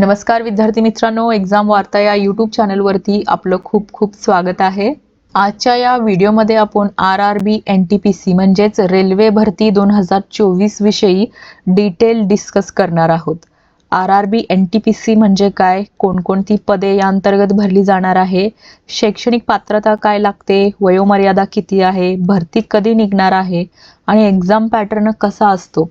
नमस्कार विद्यार्थी मित्रांनो एक्झाम वार्ता या यूट्यूब चॅनलवरती आपलं खूप खूप स्वागत आहे. आजच्या या व्हिडिओमध्ये आपण R R B N T P C म्हणजेच रेल्वे भरती दोन हजार चोवीस विषयी डिटेल डिस्कस करणार आहोत. R R B N T P C म्हणजे काय? कोणकोणती पदे या अंतर्गत भरली जाणार आहे? शैक्षणिक पात्रता काय लागते? वयोमर्यादा किती आहे? भरती कधी निघणार आहे? आणि एक्झाम पॅटर्न कसा असतो?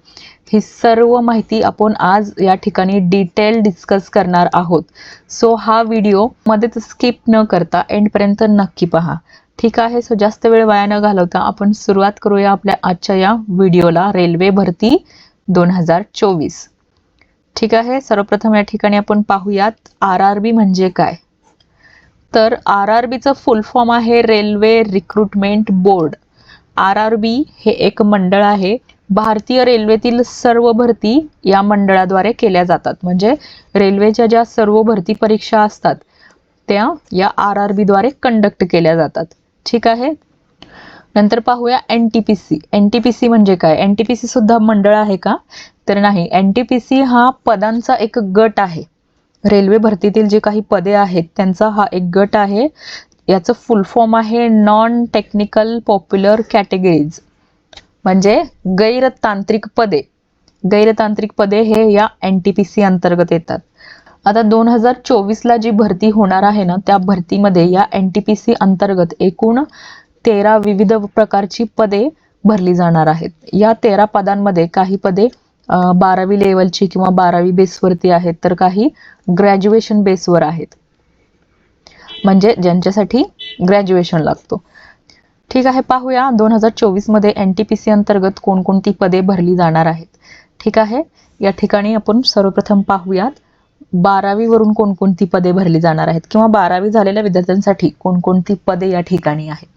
ही सर्व माहिती आपण आज या ठिकाणी डिटेल डिस्कस करणार आहोत. सो हा व्हिडिओ मध्येच स्किप न करता एंडपर्यंत नक्की पहा. ठीक आहे सो जास्त वेळ वाया न घालवता आपण सुरुवात करूया आपल्या आजच्या या व्हिडिओला. रेल्वे भरती दोन हजार चोवीस. ठीक आहे सर्वप्रथम या ठिकाणी आपण पाहूयात आर आर बी म्हणजे काय. तर आर आर बीचं फुल फॉर्म आहे railway recruitment board R R B हे एक मंडळ आहे. भारतीय रेल्वेतील सर्व भरती या मंडळाद्वारे केल्या जातात. म्हणजे रेल्वेच्या ज्या सर्व भरती परीक्षा असतात त्या या आर आर बीद्वारे कंडक्ट केल्या जातात. ठीक आहे? नंतर पाहूया N T P C N T P C म्हणजे काय? एन टी पी सी सुद्धा मंडळ आहे का? तर नाही. एन टी पी सी हा पदांचा एक गट आहे. रेल्वे भरतीतील जे काही पदे आहेत त्यांचा हा एक गट आहे. याचं फुल फॉर्म आहे नॉन टेक्निकल पॉप्युलर कॅटेगरीज म्हणजे गैरतांत्रिक पदे. गैरतांत्रिक पदे हे या एन टी पी सी अंतर्गत येतात. आता दोन हजार चोवीसला जी भरती होणार आहे ना त्या भरतीमध्ये या एन टी पी सी अंतर्गत एकूण तेरा विविध प्रकारची पदे भरली जाणार आहेत. या तेरा पदांमध्ये काही पदे बारावी लेवलची किंवा बारावी बेसवरती आहेत तर काही ग्रॅज्युएशन बेसवर आहेत. म्हणजे ज्यांच्यासाठी ग्रॅज्युएशन लागतो. ठीक आहे पाहूया दोन हजार चोवीसमध्ये एन टी पी सी अंतर्गत कोणकोणती पदे भरली जाणार आहेत. ठीक आहे या ठिकाणी आपण सर्वप्रथम पाहूयात बारावीवरून कोणकोणती पदे भरली जाणार आहेत किंवा बारावी झालेल्या विद्यार्थ्यांसाठी कोणकोणती पदे या ठिकाणी आहेत.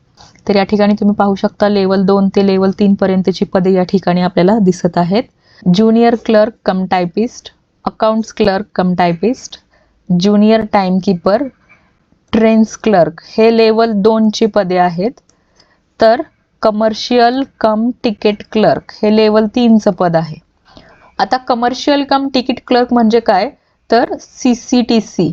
तर या ठिकाणी तुम्ही पाहू शकता लेवल दोन ते लेवल तीन पर्यंतची पदे या ठिकाणी आपल्याला दिसत आहेत. Junior clerk cum typist accounts clerk cum typist junior timekeeper trains clerk हे लेवल दोनची पदे आहेत. तर कमर्शियल कम तिकीट क्लर्क हे लेवल तीनचं पद आहे. आता कमर्शियल कम तिकीट क्लर्क म्हणजे काय? तर सी सी टी सी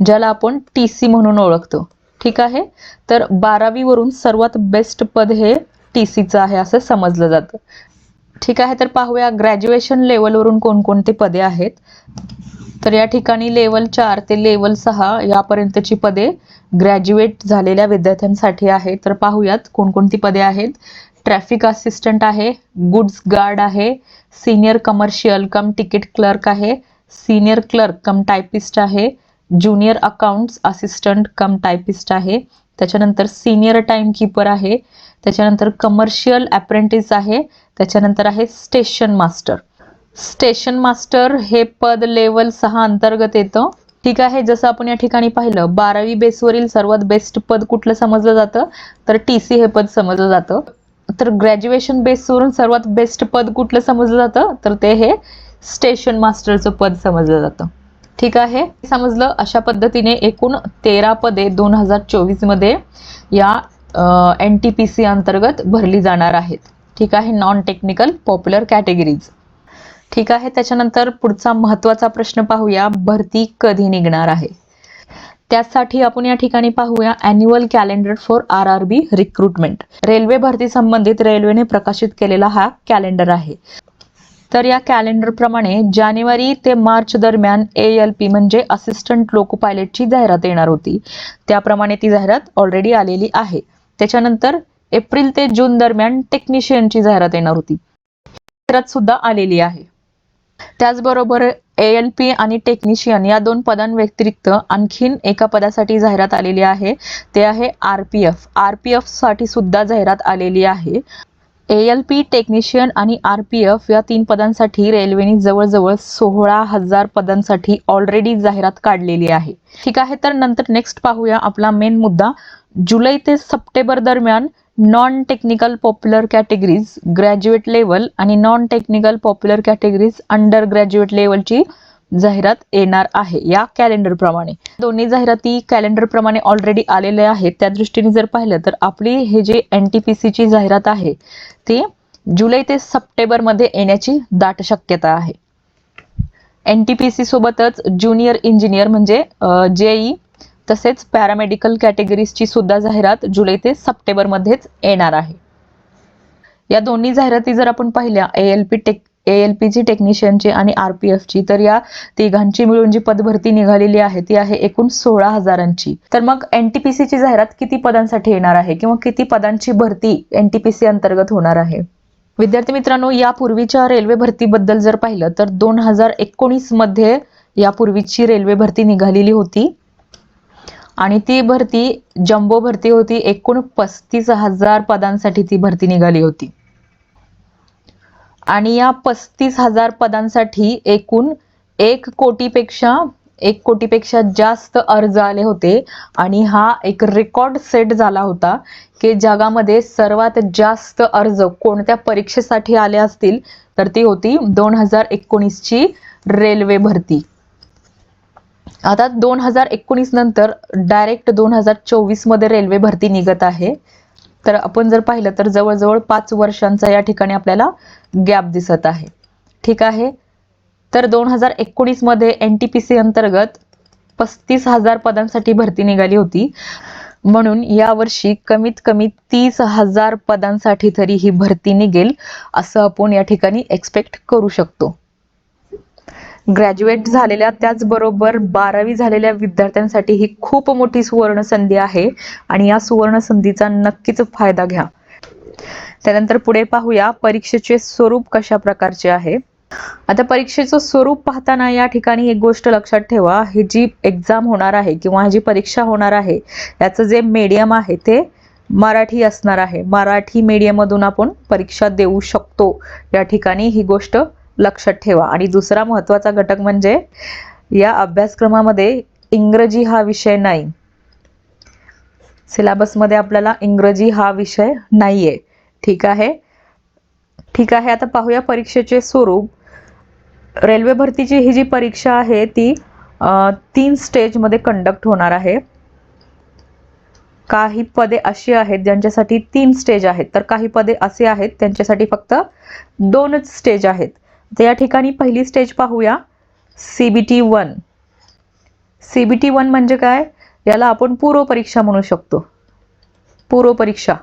ज्याला आपण टी सी म्हणून ओळखतो. ठीक आहे? तर बारावीवरून सर्वात बेस्ट पद हे टी सीचं आहे असं समजलं जातं. ठीक आहे? तर पाहूया ग्रॅज्युएशन लेवलवरून कोणकोणती पदे आहेत. तर या ठिकाणी लेवल चार ते लेवल सहा यापर्यंतची पदे ग्रॅज्युएट झालेल्या विद्यार्थ्यांसाठी आहे तर पाहूयात कोणकोणती पदे आहेत. ट्रॅफिक असिस्टंट आहे गुड्स गार्ड आहे senior commercial cum ticket clerk आहे सिनियर क्लर्क कम टायपिस्ट आहे junior accounts assistant cum typist आहे. त्याच्यानंतर सिनियर टाइम कीपर आहे. त्याच्यानंतर कमर्शियल अप्रेंटिस आहे. त्याच्यानंतर आहे स्टेशन मास्टर. स्टेशन मास्टर हे पद लेवल सहा अंतर्गत येतं. ठीक आहे जसं आपण या ठिकाणी पाहिलं बारावी बेसवरील सर्वात बेस्ट पद कुठलं समजलं जातं? तर टी सी हे पद समजलं जातं. तर ग्रॅज्युएशन बेसवरून सर्वात बेस्ट पद कुठलं समजलं जातं? तर ते हे स्टेशन मास्टरचं पद समजलं जातं. ठीक आहे. समजलं? अशा पद्धतीने एकूण तेरा पदे दोन हजार चोवीसमध्ये या एन टी पी सी अंतर्गत भरली जाणार आहेत. ठीक आहे? नॉन टेक्निकल पॉप्युलर कॅटेगरीज ठीक आहे? त्याच्यानंतर पुढचा महत्त्वाचा प्रश्न पाहूया. भरती कधी निघणार आहे? त्यासाठी आपण या ठिकाणी पाहूया. Annual calendar for R R B recruitment railway भरती संबंधित रेल्वेने प्रकाशित केलेला हा कॅलेंडर आहे. तर या कॅलेंडर प्रमाणे जानेवारी ते मार्च दरम्यान ए एल पी म्हणजे असिस्टंट लोको पायलटची जाहिरात येणार होती. त्याप्रमाणे ती जाहिरात ऑलरेडी आलेली आहे. त्याच्यानंतर एप्रिल ते जून दरम्यान टेक्निशियनची जाहिरात येणार होती. जाहिरात सुद्धा आलेली आहे. त्याचबरोबर ए एल पी आणि टेक्निशियन या दोन पदांव्यतिरिक्त आणखीन एका पदासाठी जाहिरात आलेली आहे. ते आहे R P F R P एफसाठी सुद्धा जाहिरात आलेली आहे. एल पी टेक्निशियन आणि आर पी एफ या तीन पदांसाठी रेल्वेने जवळजवळ सोळा हजार पदांसाठी ऑलरेडी जाहिरात काढलेली आहे. ठीक आहे तर नंतर नेक्स्ट पाहूया आपला मेन मुद्दा. जुलै ते सप्टेंबर दरम्यान non technical popular categories graduate level आणि non technical popular categories under graduate लेवलची जाहिरात येणार आहे या कॅलेंडर प्रमाणे. दोन्ही जाहिराती कॅलेंडर प्रमाणे ऑलरेडी आलेल्या आहेत. त्या दृष्टीने जर पाहिलं तर आपली हे जे एन टी पी ची जाहिरात आहे ती जुलै ते सप्टेंबरमध्ये येण्याची दाट शक्यता आहे. एन टी पी सी सोबतच ज्युनियर इंजिनियर म्हणजे जेई तसेच पॅरामेडिकल कॅटेगरीजची सुद्धा जाहिरात जुलै ते सप्टेंबर मध्येच येणार आहे. या दोन्ही जाहिराती जर आपण पाहिल्या A L P tech A L पीची टेक्निशियनची आणि आर पी एफची तर या तिघांची मिळून जी पदभरती निघालेली आहे ती आहे एकूण सोळा हजारांची. तर मग एनटीपीसीची जाहिरात किती पदांसाठी येणार आहे किंवा किती पदांची भरती एनटीपीसी अंतर्गत होणार आहे? विद्यार्थी मित्रांनो यापूर्वीच्या रेल्वे भरतीबद्दल जर पाहिलं तर दोन हजार एकोणीसमध्ये यापूर्वीची रेल्वे भरती निघालेली होती. आणि ती भरती जम्बो भरती होती एकूण पस्तीस हजार पदांसाठी ती भरती निघाली होती. आणि या पस्तीस हजार पदांसाठी एकूण एक कोटीपेक्षा एक कोटीपेक्षा जास्त अर्ज आले होते. आणि हा एक रेकॉर्ड सेट झाला होता की जगामध्ये सर्वात जास्त अर्ज कोणत्या परीक्षेसाठी आले असतील तर ती होती दोन हजार एकोणीसची रेल्वे भरती. आता दोन हजार एकोणीस नंतर डायरेक्ट दोन हजार चोवीसमध्ये रेल्वे भरती निघत आहे. तर आपण जर पाहिलं तर जवळजवळ पाच वर्षांचा या ठिकाणी आपल्याला गॅप दिसत आहे. ठीक आहे? तर दोन हजार एकोणीसमध्ये एन टी पी सी अंतर्गत पस्तीस हजार पदांसाठी भरती निघाली होती. म्हणून यावर्षी कमीत कमी तीस हजार पदांसाठी तरी ही भरती निघेल असं आपण या ठिकाणी एक्सपेक्ट करू शकतो. ग्रॅज्युएट झालेल्या त्याचबरोबर बारावी झालेल्या विद्यार्थ्यांसाठी ही खूप मोठी सुवर्ण संधी आहे आणि या सुवर्ण संधीचा नक्कीच फायदा घ्या. त्यानंतर पुढे पाहूया परीक्षेचे स्वरूप कशा प्रकारचे आहे. आता परीक्षेचं स्वरूप पाहताना या ठिकाणी एक गोष्ट लक्षात ठेवा ही जी एक्झाम होणार आहे किंवा जी परीक्षा होणार आहे याचं जे मीडियम आहे ते मराठी असणार आहे. मराठी मीडियममधून आपण परीक्षा देऊ शकतो. या ठिकाणी ही गोष्ट लक्षात ठेवा. आणि दुसरा महत्त्वाचा घटक म्हणजे या अभ्यासक्रमामध्ये इंग्रजी हा विषय नाही. सिलेबसमध्ये आपल्याला इंग्रजी हा विषय नाहीये. ठीक आहे? ठीक आहे आता पाहूया परीक्षेचे स्वरूप. रेल्वे भरतीची ही जी परीक्षा आहे ती तीन स्टेजमध्ये कंडक्ट होणार आहे. काही पदे अशी आहेत ज्यांच्यासाठी तीन स्टेज आहेत. तर काही पदे असे आहेत त्यांच्यासाठी फक्त दोनच स्टेज आहेत. तर या ठिकाणी पहिली स्टेज पाहूया. C B T one C B T one म्हणजे काय? याला आपण पूर्व परीक्षा म्हणू शकतो. पूर्व परीक्षा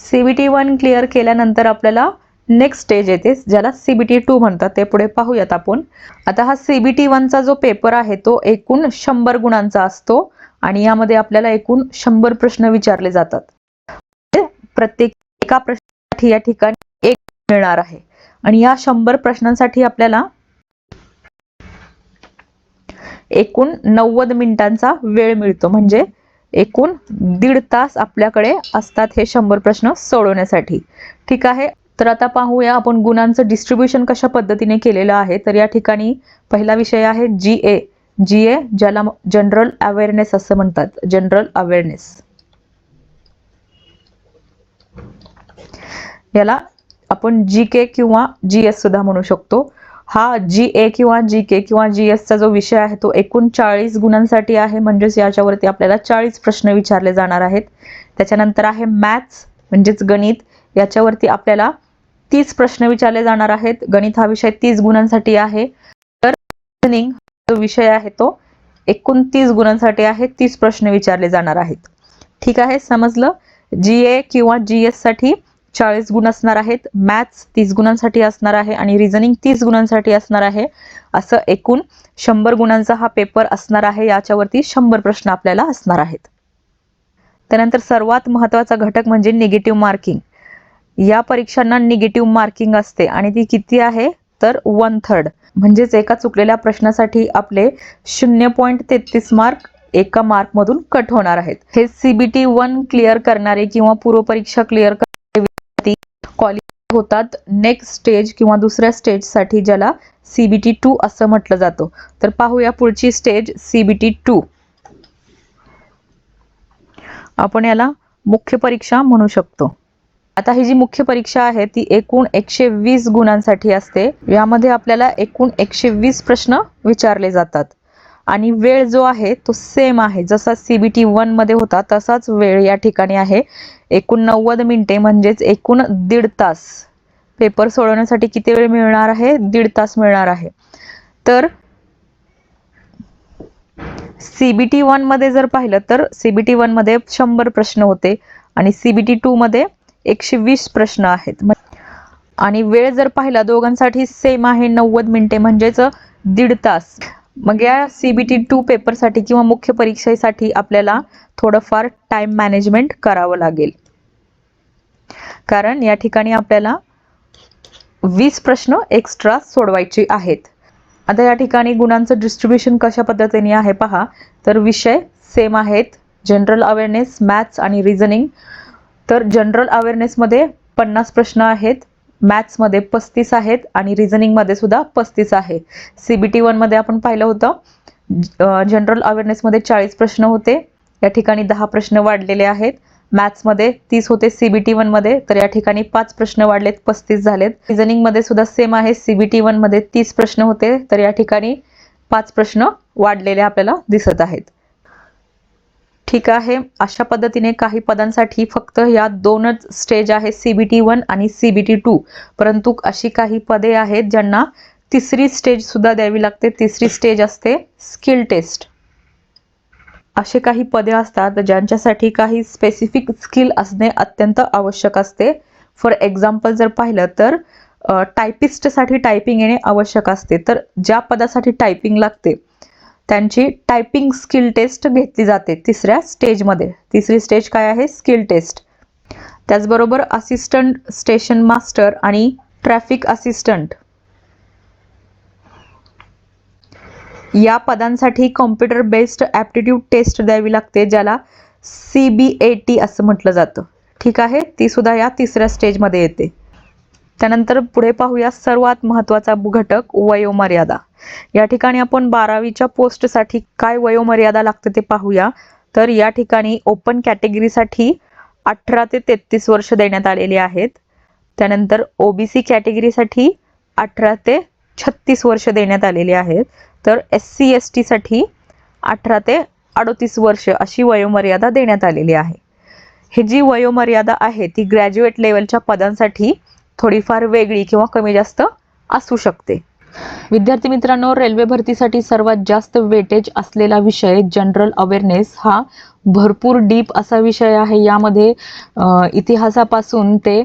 C B T one clear केल्यानंतर आपल्याला नेक्स्ट स्टेज येते ज्याला सी बी टी टू म्हणतात. ते पुढे पाहूयात आपण. आता हा सी बी टी वनचा जो पेपर आहे तो एकूण शंभर गुणांचा असतो आणि यामध्ये आपल्याला एकूण शंभर प्रश्न विचारले जातात. म्हणजे प्रत्येक एका प्रश्नासाठी या ठिकाणी एक मिळणार आहे. आणि या शंभर प्रश्नांसाठी आपल्याला एकूण नव्वद मिनिटांचा वेळ मिळतो. म्हणजे एकूण दीड तास आपल्याकडे असतात हे शंभर प्रश्न सोडवण्यासाठी. ठीक आहे? तर आता पाहूया आपण गुणांचं डिस्ट्रीब्युशन कशा पद्धतीने केलेलं आहे. तर या ठिकाणी पहिला विषय आहे जी ए जी ए ज्याला जनरल अवेअरनेस असं म्हणतात. जनरल अवेअरनेस याला आपण जी के किंवा जी एस सुद्धा म्हणू शकतो. हा जी ए किंवा जी के किंवा जी एसचा जो विषय आहे तो एकूण चाळीस गुणांसाठी आहे. म्हणजेच याच्यावरती आपल्याला चाळीस प्रश्न विचारले जाणार आहेत. त्याच्यानंतर आहे मॅथ्स म्हणजेच गणित. याच्यावरती आपल्याला तीस प्रश्न विचारले जाणार आहेत. गणित हा विषय तीस गुणांसाठी आहे. तर जो विषय आहे तो एकोणतीस गुणांसाठी आहे. तीस प्रश्न विचारले जाणार आहेत. ठीक आहे समजलं? जी ए किंवा जी एससाठी चाळीस गुण असणार आहेत मॅथ्स तीस गुणांसाठी असणार आहे आणि रिझनिंग तीस गुणांसाठी असणार आहे. असं एकूण शंभर गुणांचा हा पेपर असणार आहे याच्यावरती शंभर प्रश्न आपल्याला असणार आहेत. त्यानंतर सर्वात महत्त्वाचा घटक म्हणजे निगेटिव्ह मार्किंग या परीक्षांना निगेटिव्ह मार्किंग असते आणि ती किती आहे? तर वन थर्ड म्हणजेच एका चुकलेल्या प्रश्नासाठी आपले शून्य पॉईंट तेहतीस मार्क एका मार्क मधून कट होणार आहेत. हे सीबीटी वन क्लिअर करणारे किंवा पूर्व परीक्षा क्लिअर क्वालिफाय होतात नेक्स्ट स्टेज किंवा दुसऱ्या स्टेजसाठी ज्याला सीबीटी टू असं म्हटलं जातं. तर पाहूया पुढची स्टेज सीबीटी टू आपण याला मुख्य परीक्षा म्हणू शकतो. आता ही जी मुख्य परीक्षा आहे ती एकूण एकशे वीस गुणांसाठी असते. यामध्ये आपल्याला एकूण एकशे वीस प्रश्न विचारले जातात. आणि वेळ जो आहे तो सेम आहे. जसा सीबीटी वनमध्ये होता तसाच वेळ या ठिकाणी आहे. एकूण नव्वद मिनिटे म्हणजेच एकूण दीड तास. पेपर सोडवण्यासाठी किती वेळ मिळणार आहे? दीड तास मिळणार आहे. तर सीबीटी वनमध्ये जर पाहिलं तर सीबीटी वनमध्ये शंभर प्रश्न होते आणि सीबीटी टू मध्ये एकशे वीस प्रश्न आहेत. आणि वेळ जर पाहिला दोघांसाठी सेम आहे नव्वद मिनिटे म्हणजेच दीड तास. मग या सी बी टी टू पेपरसाठी किंवा मुख्य परीक्षेसाठी आपल्याला थोडंफार टाइम मॅनेजमेंट करावं लागेल. कारण या ठिकाणी आपल्याला वीस प्रश्न एक्स्ट्रा सोडवायचे आहेत. आता या ठिकाणी गुणांचं डिस्ट्रीब्युशन कशा पद्धतीने आहे पहा. तर विषय सेम आहेत. जनरल अवेअरनेस मॅथ्स आणि रिझनिंग तर जनरल अवेअरनेसमध्ये पन्नास प्रश्न आहेत. मॅथ्समध्ये पस्तीस आहेत आणि रिझनिंगमध्ये सुद्धा पस्तीस आहे. सी बी टी वनमध्ये आपण पाहिलं होतं जनरल अवेअरनेसमध्ये चाळीस प्रश्न होते. या ठिकाणी दहा प्रश्न वाढलेले आहेत. मॅथ्समध्ये तीस होते सीबीटी वनमध्ये तर या ठिकाणी पाच प्रश्न वाढलेत पस्तीस झालेत. रिझनिंगमध्ये सुद्धा सेम आहे सीबीटी वनमध्ये तीस प्रश्न होते तर या ठिकाणी पाच प्रश्न वाढलेले आपल्याला दिसत आहेत. ठीक आहे. अशा पद्धतीने काही पदांसाठी फक्त या दोनच स्टेज आहे सीबीटी वन आणि सीबीटी टू परंतु अशी काही पदे आहेत ज्यांना तिसरी स्टेज सुद्धा द्यावी लागते. तिसरी स्टेज असते स्किल टेस्ट असे काही पदे असतात ज्यांच्यासाठी काही स्पेसिफिक स्किल असणे अत्यंत आवश्यक असते. फॉर एक्झाम्पल जर पाहिलं तर टायपिस्टसाठी टायपिंग येणे आवश्यक असते. तर ज्या पदासाठी टायपिंग लागते त्यांची टायपिंग स्किल टेस्ट घेतली जाते तिसऱ्या स्टेजमध्ये तिसरी स्टेज काय आहे? स्किल टेस्ट त्याचबरोबर असिस्टंट स्टेशन मास्टर आणि ट्रॅफिक असिस्टंट या पदांसाठी कॉम्प्युटर बेस्ड ॲप्टिट्यूड टेस्ट द्यावी लागते ज्याला सी बी ए टी असं म्हटलं जातं. ठीक आहे? ती सुद्धा या तिसऱ्या स्टेजमध्ये येते. त्यानंतर पुढे पाहूया सर्वात महत्त्वाचा घटक वयोमर्यादा. या ठिकाणी आपण बारावीच्या पोस्टसाठी काय वयोमर्यादा लागते ते पाहूया. तर या ठिकाणी ओपन कॅटेगरीसाठी अठरा ते तेहतीस वर्ष देण्यात आलेली आहेत. त्यानंतर ओबीसी कॅटेगरीसाठी अठरा ते छत्तीस वर्ष देण्यात आलेली आहेत. तर एस सी एस टीसाठी अठरा ते अडोतीस वर्ष अशी वयोमर्यादा देण्यात आलेली आहे. ही जी वयोमर्यादा आहे ती ग्रॅज्युएट लेवलच्या पदांसाठी थोडीफार वेगळी किंवा कमी जास्त असू शकते. विद्यार्थी मित्रांनो रेल्वे भरतीसाठी सर्वात जास्त वेटेज असलेला विषय जनरल अवेअरनेस हा भरपूर डीप असा विषय आहे. यामध्ये इतिहासापासून ते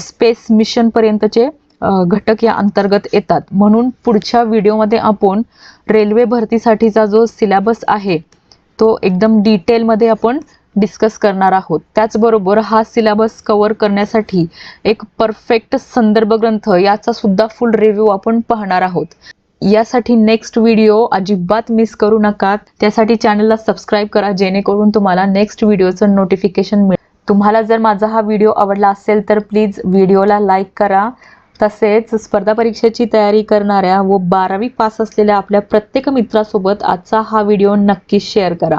स्पेस मिशन पर्यंतचे घटक या अंतर्गत येतात. म्हणून पुढच्या व्हिडिओमध्ये आपण रेल्वे भरतीसाठीचा जो सिलेबस आहे तो एकदम डिटेलमध्ये आपण डिस्कस करणार आहोत. त्याचबरोबर हा सिलेबस कव्हर करण्यासाठी एक परफेक्ट संदर्भ ग्रंथ याचा सुद्धा फुल रिव्ह्यू आपण पाहणार आहोत. यासाठी नेक्स्ट व्हिडिओ अजिबात मिस करू नका. त्यासाठी चॅनलला सबस्क्राईब करा जेणेकरून तुम्हाला नेक्स्ट व्हिडिओचं नोटिफिकेशन मिळेल तुम्हाला जर माझा हा व्हिडिओ आवडला असेल तर प्लीज व्हिडिओला लाईक करा. तसेच स्पर्धा परीक्षेची तयारी करणाऱ्या व बारावी पास असलेल्या आपल्या प्रत्येक मित्रासोबत आजचा हा व्हिडिओ नक्की शेअर करा.